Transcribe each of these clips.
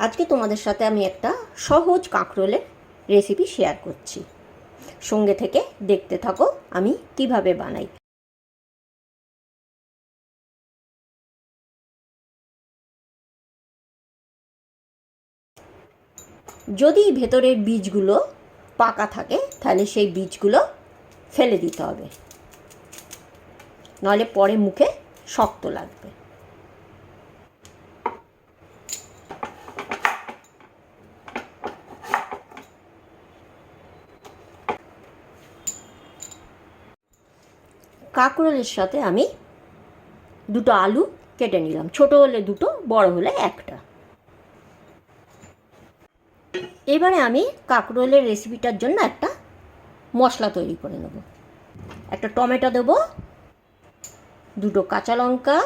আজকে তোমাদের সাথে আমি একটা সহজ কাঁকরোলের রেসিপি শেয়ার করছি। সঙ্গে থেকে দেখতে থাকো, আমি কীভাবে বানাই। যদি ভেতরের বীজগুলো পাকা থাকে, তাহলে সেই বীজগুলো ফেলে দিতে হবে। নাহলে পরে মুখে শক্ত লাগবে। কাঁকরোলের সাথে আমি দুটো আলু কেটে নিলাম। ছোট হলে দুটো, বড় হলে একটা। এবারে আমি কাঁকরোলের রেসিপিটার জন্য একটা মশলা তৈরি করে নেব। একটা টমেটো দেব, দুটো কাঁচা লঙ্কা,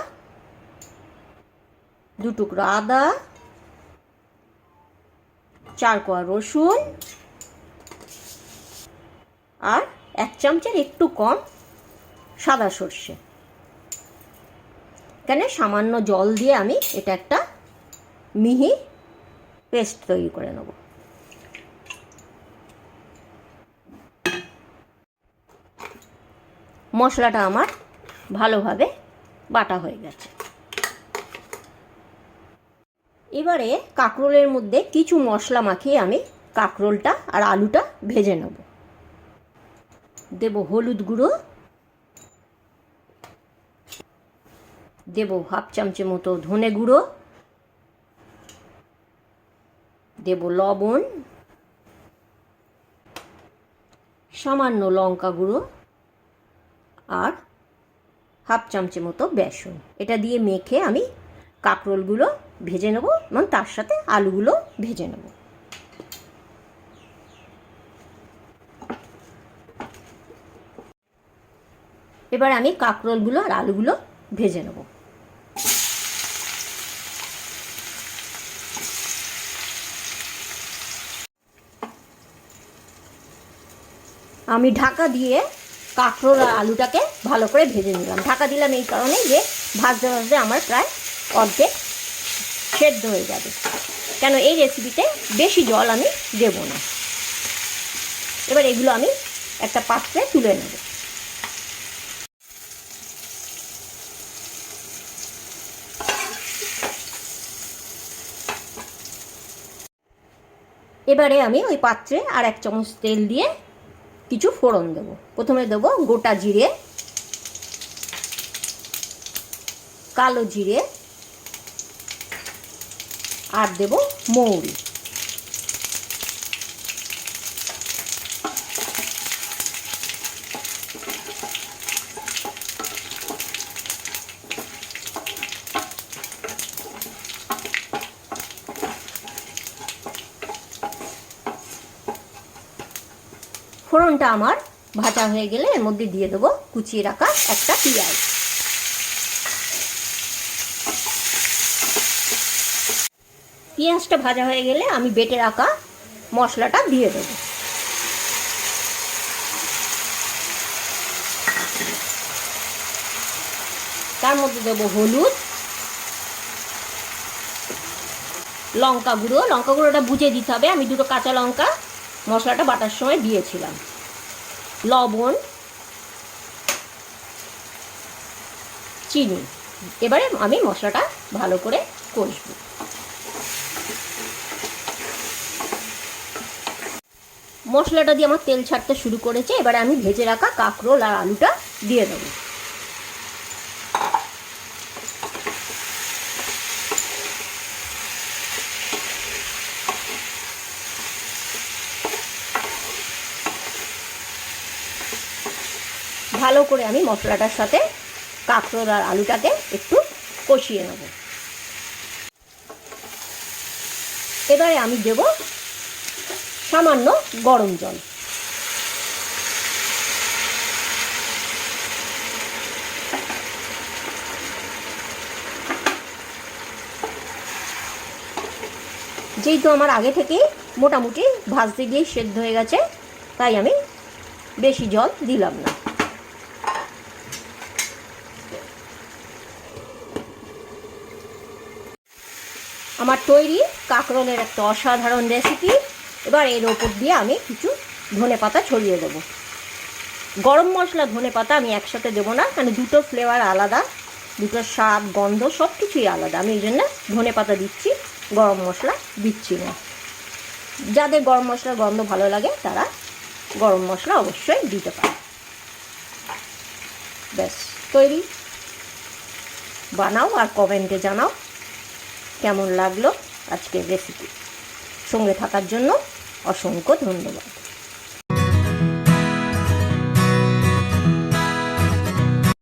দু টুকরো আদা, চার কোয়া রসুন, আর এক চামচের একটু কম সাদা সর্ষে। এখানে সামান্য জল দিয়ে আমি এটা একটা মিহি পেস্ট তৈরি করে নেব। মশলাটা আমার ভালোভাবে বাটা হয়ে গেছে। এবারে কাঁকরোলের মধ্যে কিছু মশলা মাখিয়ে আমি কাঁকরোলটা আর আলুটা ভেজে নেব। দেব হলুদ গুঁড়ো দেব হাফ চামচে মতো ধনে গুঁড়ো। দেব লবণ। সামান্য লঙ্কা গুঁড়ো। আর হাফ চামচে মতো বেসন। এটা দিয়ে মেখে আমি কাঁকরোলগুলো ভেজে নেব এবং তার সাথে আলুগুলো ভেজে নেব। এবার আমি কাঁকরোলগুলো আর আলুগুলো ভেজে নেব। আমি ঢাকা দিয়ে কাঁকরোল আর আলুটাকে ভালো করে ভেজে নিলাম। ঢাকা দিলাম এই কারণে যে ভাজতে ভাজতে আমার প্রায় অর্ধেক সেদ্ধ হয়ে যাবে। কেন এই রেসিপিতে বেশি জল আমি দেব না। এবার এগুলো আমি একটা পাত্রে তুলে নেব। এবারে আমি ওই পাত্রে আর এক চামচ তেল দিয়ে কিছু ফোড়ন দেব। প্রথমে দেবো গোটা জিরে কালো জিরে আর দেব মৌরি। ফোড়নটা আমার ভাজা হয়ে গেলে এর মধ্যে দিয়ে দেবো কুচিয়ে রাখা একটা পেঁয়াজ। পেঁয়াজটা ভাজা হয়ে গেলে আমি বেটে রাখা মশলাটা দিয়ে দেবো। তার মধ্যে দেবো হলুদ, লঙ্কা গুঁড়ো। লঙ্কা গুঁড়োটা বুঝে দিতে হবে, আমি দুটো কাঁচা লঙ্কা মশলাটা বাটার সময় দিয়েছিলাম। লবণ, চিনি। এবারে আমি মশলাটা ভালো করে কষব। মশলাটা দিয়ে আমার তেল ছাড়তে শুরু করেছে, এবারে আমি ভেজে রাখা কাঁকরোল আর আলুটা দিয়ে দেবো। ভালো করে আমি মশলাটার সাথে কাঁকরোল আর আলুটাকে একটু কষিয়ে নেব। এবারে আমি দেব সামান্য গরম জল। যেহেতু আমার আগে থেকেই মোটামুটি ভাজতে গিয়েই সেদ্ধ হয়ে গেছে, তাই আমি বেশি জল দিলাম না। আমার তৈরি কাঁকরোলের একটা অসাধারণ রেসিপি এবার এর ওপর দিয়ে আমি কিছু ধনে পাতা ছড়িয়ে দেবো। গরম মশলা, ধনে পাতা আমি একসাথে দেবো না কারণ দুটো ফ্লেভার আলাদা, দুটো স্বাদ, গন্ধ সব কিছুই আলাদা। আমি এই জন্য ধনে পাতা দিচ্ছি, গরম মশলা দিচ্ছি না। যাদের গরম মশলার গন্ধ ভালো লাগে, তারা গরম মশলা অবশ্যই দিতে পারে। ব্যাস, তৈরি। বানাও আর কমেন্টে জানাও। কেমন লাগল আজকের রেসিপি সঙ্গে থাকার জন্য অসংখ্য ধন্যবাদ।